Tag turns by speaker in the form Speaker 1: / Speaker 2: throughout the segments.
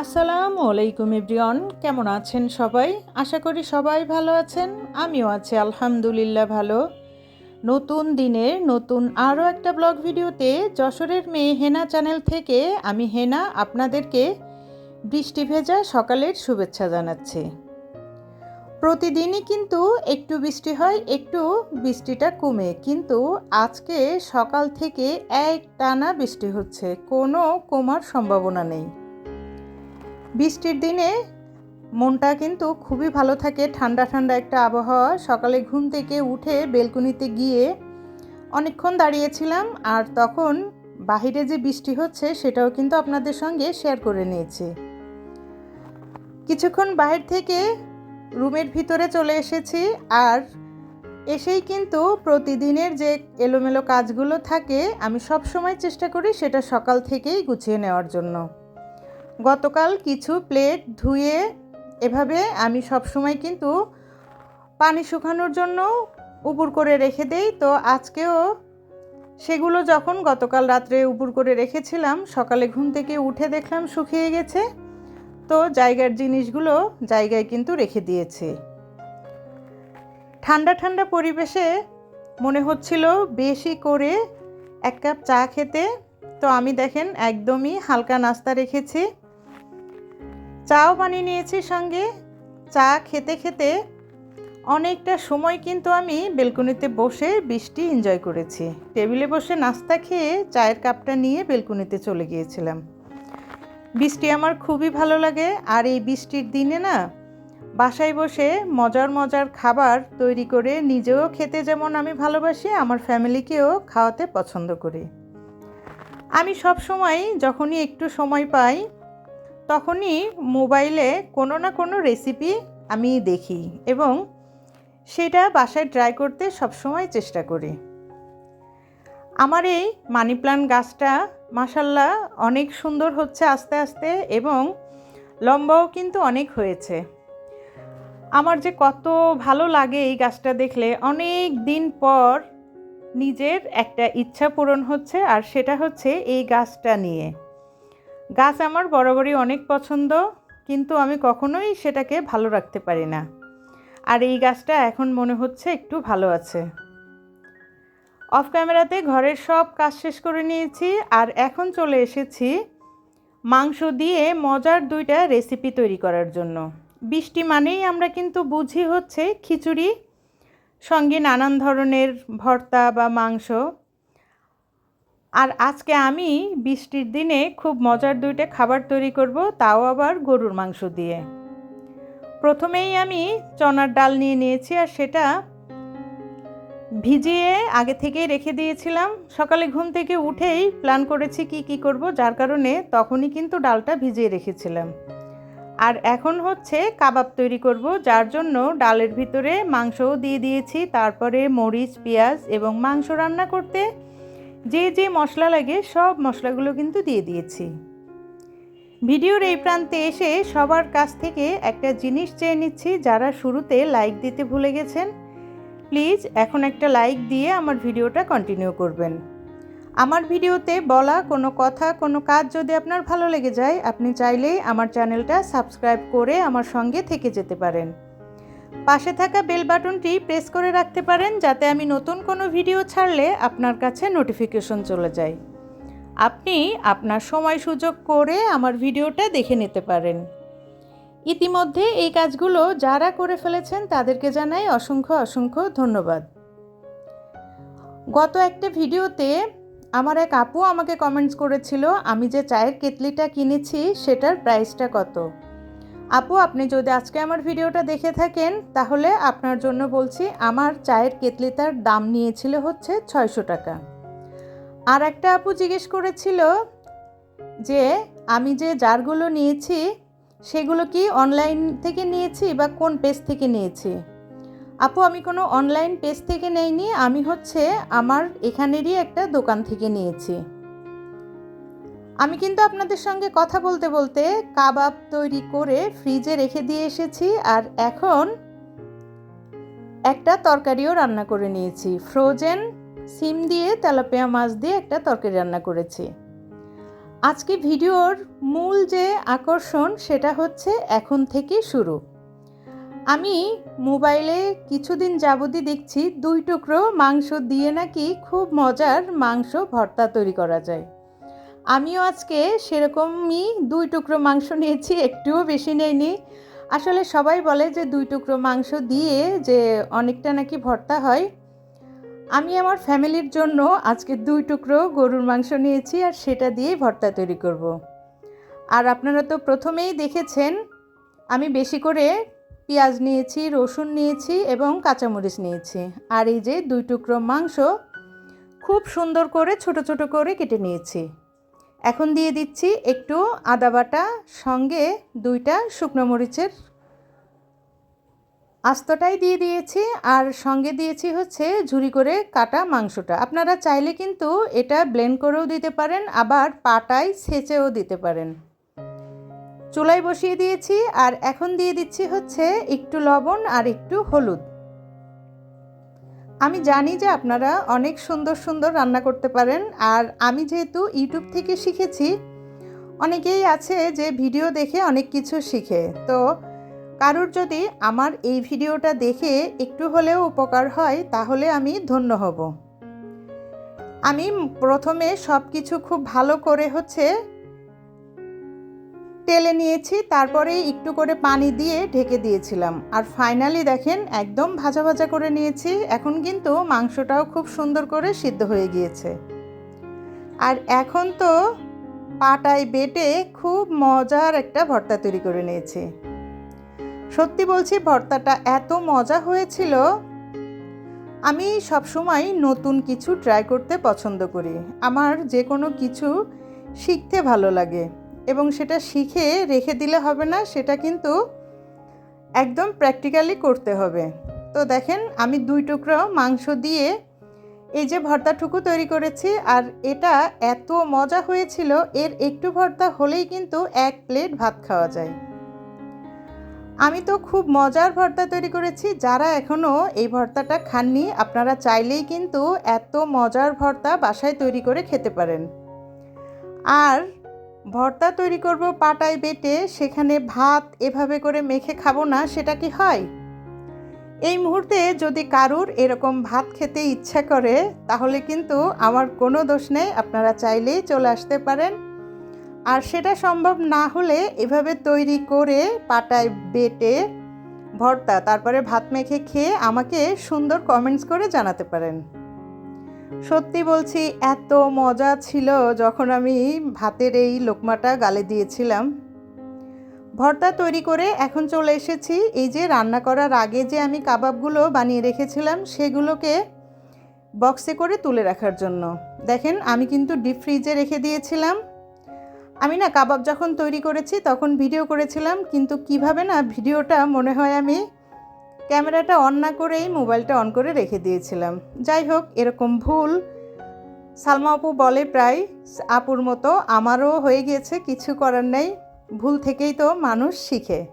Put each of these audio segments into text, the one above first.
Speaker 1: আসসালামু আলাইকুম এভরিওয়ান, কেমন আছেন সবাই? আশা করি সবাই ভালো আছেন, আমিও আছি আলহামদুলিল্লাহ ভালো। নতুন দিনের নতুন আরও একটা ব্লগ ভিডিওতে যশোরের মেয়ে হেনা চ্যানেল থেকে আমি হেনা আপনাদেরকে বৃষ্টি ভেজা সকালের শুভেচ্ছা জানাচ্ছি। প্রতিদিনই কিন্তু একটু বৃষ্টি হয়, একটু বৃষ্টিটা কমে, কিন্তু আজকে সকাল থেকে এক টানা বৃষ্টি হচ্ছে, কোনো কমার সম্ভাবনা নেই। বৃষ্টির দিনে মনটা কিন্তু খুবই ভালো থাকে, ঠান্ডা ঠান্ডা একটা আবহাওয়া। সকালে ঘুম থেকে উঠে বেলকুনিতে গিয়ে অনেকক্ষণ দাঁড়িয়েছিলাম আর তখন বাহিরে যে বৃষ্টি হচ্ছে সেটাও কিন্তু আপনাদের সঙ্গে শেয়ার করে নিয়েছি। কিছুক্ষণ বাহির থেকে রুমের ভিতরে চলে এসেছি আর এসেই কিন্তু প্রতিদিনের যে এলোমেলো কাজগুলো থাকে, আমি সব সময় চেষ্টা করি সেটা সকাল থেকেই গুছিয়ে নেওয়ার জন্য। গতকাল কিছু প্লেট ধুয়ে এভাবে আমি সব সময় কিন্তু পানি শুকানোর জন্য উপর করে রেখে দেই। তো আজকেও সেগুলো যখন গতকাল রাত্রে উপর করে রেখেছিলাম, সকালে ঘুম থেকে উঠে দেখলাম শুকিয়ে গেছে। তো জায়গার জিনিসগুলো জায়গায় কিন্তু রেখে দিয়েছে। ঠান্ডা ঠান্ডা পরিবেশে মনে হচ্ছিল বেশি করে এক কাপ চা খেতে। তো আমি দেখেন একদমই হালকা নাস্তা রেখেছি। চাও বানিয়ে নিয়েছি সঙ্গে। চা খেতে খেতে অনেকটা সময় কিন্তু আমি বেলকুনিতে বসে বৃষ্টি এনজয় করেছি। টেবিলে বসে নাস্তা খেয়ে চায়ের কাপটা নিয়ে বেলকুনিতে চলে গিয়েছিলাম। বৃষ্টি আমার খুবই ভালো লাগে আর এই বৃষ্টির দিনে না বাসায় বসে মজার মজার খাবার তৈরি করে নিজেও খেতে যেমন আমি ভালোবাসি, আমার ফ্যামিলিকেও খাওয়াতে পছন্দ করি। আমি সব সময় যখনই একটু সময় পাই তখনই মোবাইলে কোনো না কোনো রেসিপি আমি দেখি এবং সেটা বাসায় ট্রাই করতে সবসময় চেষ্টা করি। আমার এই মানি প্লান্ট গাছটা মাসাল্লাহ অনেক সুন্দর হচ্ছে আস্তে আস্তে এবং লম্বাও কিন্তু অনেক হয়েছে। আমার যে কত ভালো লাগে এই গাছটা দেখলে অনেক দিন পর নিজের একটা ইচ্ছা পূরণ হচ্ছে আর সেটা হচ্ছে এই গাছটা নিয়ে। গাছ আমার বরাবরই অনেক পছন্দ, কিন্তু আমি কখনোই সেটাকে ভালো রাখতে পারি না। আর এই গাছটা এখন মনে হচ্ছে একটু ভালো আছে। অফ ক্যামেরাতে ঘরের সব কাজ শেষ করে নিয়েছি, আর এখন চলে এসেছি মাংস দিয়ে মজার দুইটা রেসিপি তৈরি করার জন্য। বৃষ্টি মানেই আমরা কিন্তু বুঝি হচ্ছে খিচুড়ি, সঙ্গে নানান ধরনের ভর্তা বা মাংস। আর আজকে আমি বৃষ্টির দিনে খুব মজার দুইটা খাবার তৈরি করব, তাও আবার গরুর মাংস দিয়ে। প্রথমেই আমি চনার ডাল নিয়ে নিয়েছি আর সেটা ভিজিয়ে আগে থেকেই রেখে দিয়েছিলাম। সকালে ঘুম থেকে উঠেই প্ল্যান করেছি কি কি করব, যার কারণে তখনই কিন্তু ডালটা ভিজিয়ে রেখেছিলাম। আর এখন হচ্ছে কাবাব তৈরি করব, যার জন্য ডালের ভিতরে মাংসও দিয়ে দিয়েছি, তারপরে মরিচ, পেঁয়াজ এবং মাংস রান্না করতে যে যে মশলা লাগে, সব মশলাগুলো কিন্তু দিয়ে দিয়েছি। ভিডিওর এই প্রান্তে এসে সবার কাছ থেকে একটা জিনিস চেয়ে নিচ্ছি, যারা শুরুতে লাইক দিতে ভুলে গেছেন, প্লিজ এখন একটা লাইক দিয়ে আমার ভিডিওটা কন্টিনিউ করবেন। আমার ভিডিওতে বলা কোনো কথা, কোনো কাজ যদি আপনার ভালো লেগে যায়, আপনি চাইলেই আমার চ্যানেলটা সাবস্ক্রাইব করে আমার সঙ্গে থেকে যেতে পারেন। পাশে থাকা বেল বাটনটি প্রেস করে রাখতে পারেন যাতে আমি নতুন কোনো ভিডিও ছাড়লে আপনার কাছে নোটিফিকেশন চলে যায়। আপনি আপনার সময় সুযোগ করে আমার ভিডিওটা দেখে নিতে পারেন। ইতিমধ্যে এই কাজগুলো যারা করে ফেলেছেন তাদেরকে জানাই অসংখ্য অসংখ্য ধন্যবাদ। গত একটা ভিডিওতে আমার এক আপু আমাকে কমেন্টস করেছিল, আমি যে চায়ের কেতলিটা কিনেছি, সেটার প্রাইসটা কত? আপু, আপনি যদি আজকে আমার ভিডিওটা দেখে থাকেন, তাহলে আপনার জন্য বলছি আমার চায়ের কেতলিটার দাম নিয়েছিল হচ্ছে ছয়শো টাকা। আর একটা আপু জিজ্ঞেস করেছিল যে, আমি যে জারগুলো নিয়েছি, সেগুলো কি অনলাইন থেকে নিয়েছি বা কোন পেজ থেকে নিয়েছি? আপু, আমি কোনো অনলাইন পেজ থেকে নেইনি, আমি হচ্ছে আমার এখানেরই একটা দোকান থেকে নিয়েছি। আমি কিন্তু আপনাদের সঙ্গে কথা বলতে বলতে কাবাব তৈরি করে ফ্রিজে রেখে দিয়ে এসেছি আর এখন একটা তরকারিও রান্না করে নিয়েছি। ফ্রোজেন সিম দিয়ে তেলাপিয়া মাছ দিয়ে একটা তরকারি রান্না করেছি। আজকে ভিডিওর মূল যে আকর্ষণ সেটা হচ্ছে এখন থেকে শুরু। আমি মোবাইলে কিছুদিন যাবতই দেখছি দুই টুকরো মাংস দিয়ে নাকি খুব মজার মাংস ভর্তা তৈরি করা যায়। আমিও আজকে সেরকমই দুই টুকরো মাংস নিয়েছি, একটুও বেশি নেইনি। আসলে সবাই বলে যে দুই টুকরো মাংস দিয়ে যে অনেকটা নাকি ভর্তা হয়। আমি আমার ফ্যামিলির জন্য আজকে দুই টুকরো গরুর মাংস নিয়েছি আর সেটা দিয়েই ভর্তা তৈরি করব। আর আপনারা তো প্রথমেই দেখেছেন, আমি বেশি করে পেঁয়াজ নিয়েছি, রসুন নিয়েছি এবং কাঁচামরিচ নিয়েছি। আর এই যে দুই টুকরো মাংস, খুব সুন্দর করে ছোট ছোট করে কেটে নিয়েছি। এখন দিয়ে দিচ্ছি একটু আদা বাটা, সঙ্গে দুইটা শুকনো মরিচের আস্তটাই দিয়ে দিয়েছি, আর সঙ্গে দিয়েছি হচ্ছে ঝুরি করে কাটা মাংসটা। আপনারা চাইলে কিন্তু এটা ব্লেন্ড করেও দিতে পারেন, আবার পাটায় ছেঁচেও দিতে পারেন। চুলায় বসিয়ে দিয়েছি, আর এখন দিয়ে দিচ্ছি হচ্ছে একটু লবণ আর একটু হলুদ। আমি জানি যে আপনারা অনেক সুন্দর সুন্দর রান্না করতে পারেন। আর আমি যেহেতু ইউটিউব থেকে শিখেছি, অনেকেই আছে যে ভিডিও দেখে অনেক কিছু শিখে। তো কারোর যদি আমার এই ভিডিওটা দেখে একটু হলেও উপকার হয়, তাহলে আমি ধন্য হব। আমি প্রথমে সব কিছু খুব ভালো করে হচ্ছে তেলে নিয়েছি, তারপরে একটু করে পানি দিয়ে ঢেকে দিয়েছিলাম। আর ফাইনালি দেখেন, একদম ভাজা ভাজা করে নিয়েছি। এখন কিন্তু মাংসটাও খুব সুন্দর করে সিদ্ধ হয়ে গিয়েছে। আর এখন তো পাটায় বেটে খুব মজার একটা ভর্তা তৈরি করে নিয়েছি। সত্যি বলছি, ভর্তাটা এত মজা হয়েছিল, আমি সবসময় নতুন কিছু ট্রাই করতে পছন্দ করি। আমার যে কোনো কিছু শিখতে ভালো লাগে। এবং সেটা শিখে রেখে দিলে হবে না, সেটা কিন্তু একদম প্র্যাকটিক্যালি করতে হবে। তো দেখেন, আমি দুই টুকরো মাংস দিয়ে এই যে ভর্তাটুকু তৈরি করেছি, আর এটা এত মজা হয়েছিল, এর একটু ভর্তা হলেই কিন্তু এক প্লেট ভাত খাওয়া যায়। আমি তো খুব মজার ভর্তা তৈরি করেছি, যারা এখনও এই ভর্তাটা খাননি, আপনারা চাইলেই কিন্তু এত মজার ভর্তা বাসায় তৈরি করে খেতে পারেন। আর ভর্তা তৈরি করব পাটায় বেটে, সেখানে ভাত এভাবে করে মেখে খাব না, সেটা কি হয়? এই মুহূর্তে যদি কারুর এরকম ভাত খেতে ইচ্ছা করে, তাহলে কিন্তু আমার কোনো দোষ নেই, আপনারা চাইলেই চলে আসতে পারেন। আর সেটা সম্ভব না হলে এভাবে তৈরি করে পাটায় বেটে ভর্তা, তারপরে ভাত মেখে খেয়ে আমাকে সুন্দর কমেন্টস করে জানাতে পারেন। সত্যি বলছি, এত মজা ছিল যখন আমি ভাতের এই লোকমাটা গালে দিয়েছিলাম। ভর্তা তৈরি করে এখন চলে এসেছি। এই যে রান্না করার আগে যে আমি কাবাবগুলো বানিয়ে রেখেছিলাম, সেগুলোকে বক্সে করে তুলে রাখার জন্য। দেখেন, আমি কিন্তু ডিপ ফ্রিজে রেখে দিয়েছিলাম। আমি না কাবাব যখন তৈরি করেছি, তখন ভিডিও করেছিলাম, কিন্তু কীভাবে না ভিডিওটা মনে হয় আমি ক্যামেরাটা অন না করেই মোবাইলটা অন করে রেখে দিয়েছিলাম। যাই হোক, এরকম ভুল সালমা আপু বলে প্রায়, আপুর মতো আমারও হয়ে গিয়েছে, কিছু করার নেই। ভুল থেকেই তো মানুষ শিখে।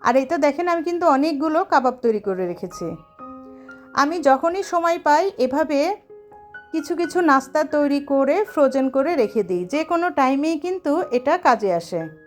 Speaker 1: আর এই তো দেখেন, আমি কিন্তু অনেকগুলো কাবাব তৈরি করে রেখেছি। আমি যখনই সময় পাই, এভাবে কিছু কিছু নাস্তা তৈরি করে ফ্রোজেন করে রেখে দিই। যে কোনো টাইমেই কিন্তু এটা কাজে আসে।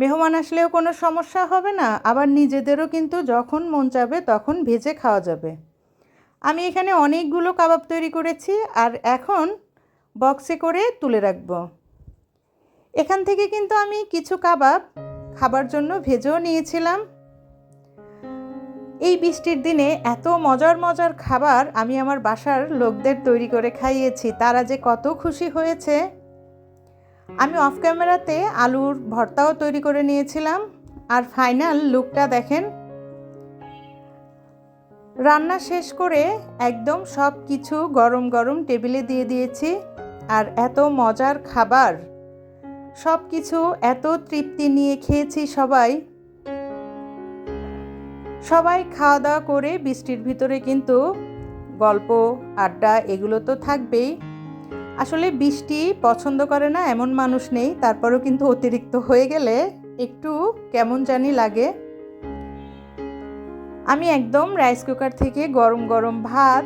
Speaker 1: মেহমান আসলেও কোনো সমস্যা হবে না, আবার নিজেদেরও কিন্তু যখন মন চাবে তখন ভেজে খাওয়া যাবে। আমি এখানে অনেকগুলো কাবাব তৈরি করেছি আর এখন বক্সে করে তুলে রাখব। এখান থেকে কিন্তু আমি কিছু কাবাব খাবার জন্য ভেজেও নিয়েছিলাম। এই বৃষ্টির দিনে এত মজার মজার খাবার আমি আমার বাসার লোকদের তৈরি করে খাইয়েছি, তারা যে কত খুশি হয়েছে। আমি অফ ক্যামেরাতে আলুর ভর্তাও তৈরি করে নিয়েছিলাম। আর ফাইনাল লুকটা দেখেন। রান্না শেষ করে একদম সব কিছু গরম গরম টেবিলে দিয়ে দিয়েছি। আর এত মজার খাবার। সব কিছু এত তৃপ্তি নিয়ে খেয়েছি সবাই। সবাই খাওয়া দাওয়া করে বৃষ্টির ভিতরে কিন্তু গল্প, আড্ডা এগুলো তো থাকবেই। আসলে বৃষ্টি পছন্দ করে না, এমন মানুষ নেই। তারপরেও কিন্তু অতিরিক্ত হয়ে গেলে একটু কেমন জানি লাগে। আমি একদম রাইস কুকার থেকে গরম গরম ভাত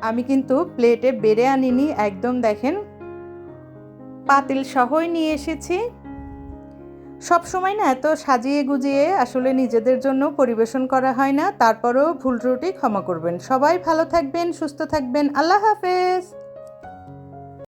Speaker 1: আমি কিন্তু প্লেটে বেড়ে আনিনি, একদম দেখেন। পাতিল সহই নিয়ে এসেছি। সব সময় না এত সাজিয়ে গুজিয়ে আসলে নিজেদের জন্য পরিবেশন করা হয় না, তারপরেও ভুল ত্রুটি ক্ষমা করবেন। সবাই ভালো থাকবেন, সুস্থ থাকবেন। আল্লাহ হাফেজ।